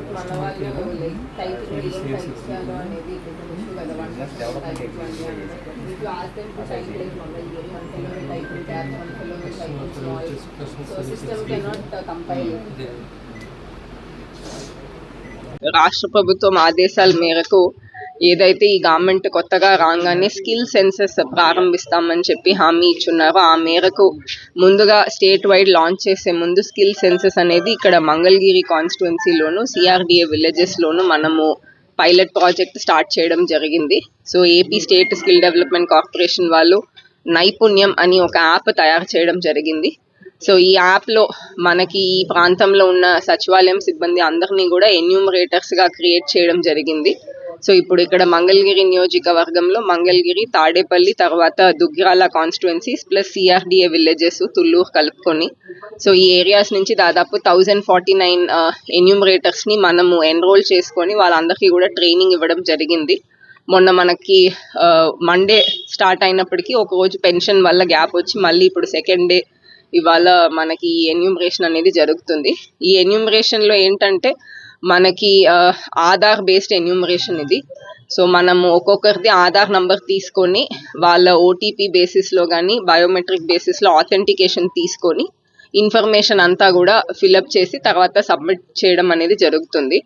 But మన వాళ్ళు like title ఏం టైటిల్ అనేది ఇష్యూ కదా one title if you ask them to title like Mangalagiri one kilometre title tab one kilometre title small so system cannot compile రాష్ట్ర ప్రభుత్వం ఆదేశాల మేరకు ఏదైతే ఈ గవర్నమెంట్ కొత్తగా రాగానే స్కిల్ సెన్సెస్ ప్రారంభిస్తామని చెప్పి హామీ ఇచ్చున్నారో ఆ మేరకు ముందుగా స్టేట్ వైడ్ లాంచ్ చేసే ముందు స్కిల్ సెన్సెస్ అనేది ఇక్కడ మంగళగిరి కాన్స్టిట్యున్సీలోను సిఆర్డిఏ విలేజెస్లోను మనము పైలట్ ప్రాజెక్ట్ స్టార్ట్ చేయడం జరిగింది. So AP state skill development corporation వాళ్ళు నైపుణ్యం అని ఒక యాప్ తయారు చేయడం జరిగింది. సో ఈ యాప్లో మనకి ఈ ప్రాంతంలో ఉన్న సచివాలయం సిబ్బంది అందరినీ కూడా ఎన్యూమరేటర్స్గా క్రియేట్ చేయడం జరిగింది. సో ఇప్పుడు ఇక్కడ మంగళగిరి నియోజకవర్గంలో మంగళగిరి తాడేపల్లి తర్వాత Duggirala constituencies plus CRDA villages Thullur కలుపుకొని. సో ఈ ఏరియాస్ నుంచి దాదాపు థౌజండ్ ఫార్టీ నైన్ ఎన్యూమరేటర్స్ని మనము ఎన్రోల్ చేసుకొని వాళ్ళందరికీ కూడా ట్రైనింగ్ ఇవ్వడం జరిగింది. మొన్న మనకి మండే స్టార్ట్ అయినప్పటికీ ఒక రోజు పెన్షన్ వల్ల గ్యాప్ వచ్చి మళ్ళీ ఇప్పుడు సెకండ్ డే ఇవాళ మనకి ఈ ఎన్యూమరేషన్ అనేది జరుగుతుంది. ఈ ఎన్యూమరేషన్లో ఏంటంటే మనకి ఆధార్ బేస్డ్ ఎన్యూమరేషన్ ఇది. సో మనము ఒక్కొక్కరిది ఆధార్ నంబర్ తీసుకొని వాళ్ళ ఓటీపీ బేసిస్లో కానీ బయోమెట్రిక్ బేసిస్లో ఆథెంటికేషన్ తీసుకొని ఇన్ఫర్మేషన్ అంతా కూడా ఫిలప్ చేసి తర్వాత సబ్మిట్ చేయడం అనేది జరుగుతుంది.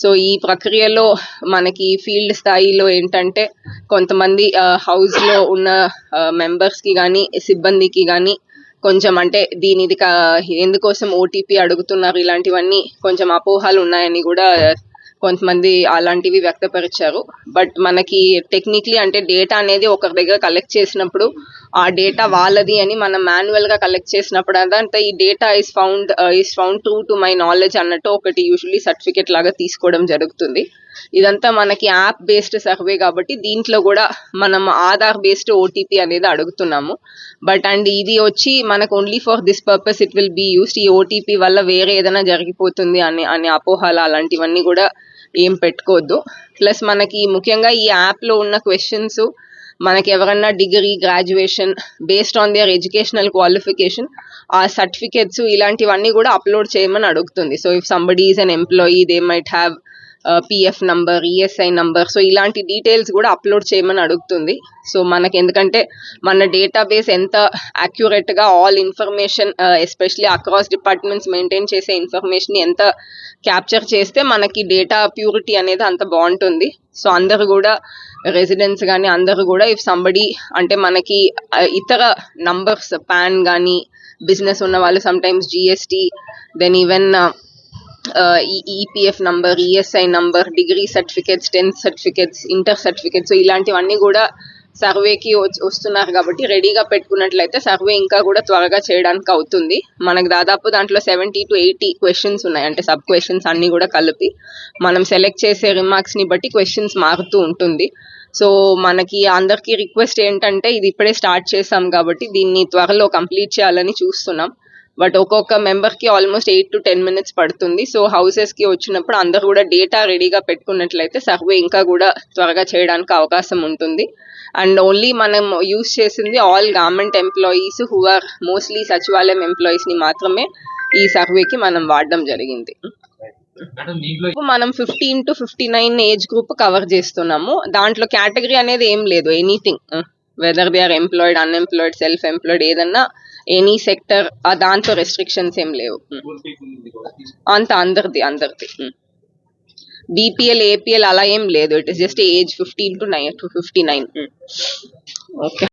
సో ఈ ప్రక్రియలో మనకి ఫీల్డ్ స్థాయిలో ఏంటంటే కొంతమంది హౌస్లో ఉన్న మెంబర్స్కి కానీ సిబ్బందికి కానీ కొంచెం అంటే దీని ఇది కా- ఎందుకోసం ఓటీపీ అడుగుతున్నారు ఇలాంటివన్నీ కొంచెం అపోహలు ఉన్నాయని కూడా కొంతమంది అలాంటివి వ్యక్తపరిచారు. బట్ మనకి టెక్నిక్లీ అంటే డేటా అనేది ఒకరి దగ్గర కలెక్ట్ చేసినప్పుడు ఆ డేటా వాళ్ళది అని మనం మాన్యువల్గా కలెక్ట్ చేసినప్పుడు అదంతా ఈ data is found is found true to my knowledge అన్నట్టు ఒకటి యూజువలీ సర్టిఫికేట్ లాగా తీసుకోవడం జరుగుతుంది. ఇదంతా మనకి యాప్ బేస్డ్ సర్వే కాబట్టి దీంట్లో కూడా మనం ఆధార్ బేస్డ్ ఓటీపీ అనేది అడుగుతున్నాము. బట్ అండ్ ఇది వచ్చి మనకు only for this purpose it will be used ఈ ఓటీపీ వల్ల వేరే ఏదైనా జరిగిపోతుంది అని అనే అపోహలు అలాంటివన్నీ కూడా ఏం పెట్టుకోవద్దు. ప్లస్ మనకి ముఖ్యంగా ఈ యాప్లో ఉన్న క్వశ్చన్స్ మనకి ఎవరన్నా degree graduation based on their educational qualification ఆ సర్టిఫికేట్స్ ఇలాంటివన్నీ కూడా అప్లోడ్ చేయమని అడుగుతుంది. So if somebody is an employee they might have PF number ESI number so ఇలాంటి డీటెయిల్స్ కూడా అప్లోడ్ చేయమని అడుగుతుంది. సో మనకి ఎందుకంటే మన డేటాబేస్ ఎంత యాక్యురేట్గా all information especially across departments maintain చేసే ఇన్ఫర్మేషన్ ఎంత క్యాప్చర్ చేస్తే మనకి డేటా ప్యూరిటీ అనేది అంత బాగుంటుంది. సో అందరు కూడా రెసిడెంట్స్ కానీ అందరూ కూడా ఇఫ్ సంబడి అంటే మనకి ఇతర నంబర్స్ పాన్ కానీ బిజినెస్ ఉన్న వాళ్ళు సమ్టైమ్స్ జిఎస్టీ దెన్ ఈవెన్ ఈ EPF number ESI number degree certificates tenth certificates inter certificates ఇలాంటివన్నీ కూడా సర్వేకి వస్తున్నారు కాబట్టి రెడీగా పెట్టుకున్నట్లయితే సర్వే ఇంకా కూడా త్వరగా చేయడానికి అవుతుంది. మనకు దాదాపు దాంట్లో సెవెంటీ టు ఎయిటీ క్వశ్చన్స్ ఉన్నాయి. అంటే సబ్ క్వశ్చన్స్ అన్నీ కూడా కలిపి మనం సెలెక్ట్ చేసే రిమార్క్స్ని బట్టి క్వశ్చన్స్ మారుతూ ఉంటుంది. సో మనకి అందరికీ రిక్వెస్ట్ ఏంటంటే ఇది ఇప్పుడే స్టార్ట్ చేసాం కాబట్టి దీన్ని త్వరలో కంప్లీట్ చేయాలని చూస్తున్నాం. బట్ ఒక్కొక్క మెంబర్కి almost eight to ten minutes పడుతుంది. సో హౌసెస్కి వచ్చినప్పుడు అందరూ కూడా డేటా రెడీగా పెట్టుకున్నట్లయితే సర్వే ఇంకా కూడా త్వరగా చేయడానికి అవకాశం ఉంటుంది. అండ్ ఓన్లీ మనం యూస్ చేసింది all government employees who are mostly సచివాలయం ఎంప్లాయీస్ని మాత్రమే ఈ సర్వేకి మనం వాడడం జరిగింది. మనం fifteen to fifty nine age group cover చేస్తున్నాము. దాంట్లో కేటగిరీ అనేది ఏం లేదు. Anything. Whether they are employed unemployed self employed ఏదన్నా ఎనీ సెక్టర్ దాంతో రెస్ట్రిక్షన్స్ ఏం లేవు. అంత అందరిది అందరిది. బీపీఎల్ ఏపీఎల్ అలా ఏం లేదు. It is just age fifteen to nine to fifty nine okay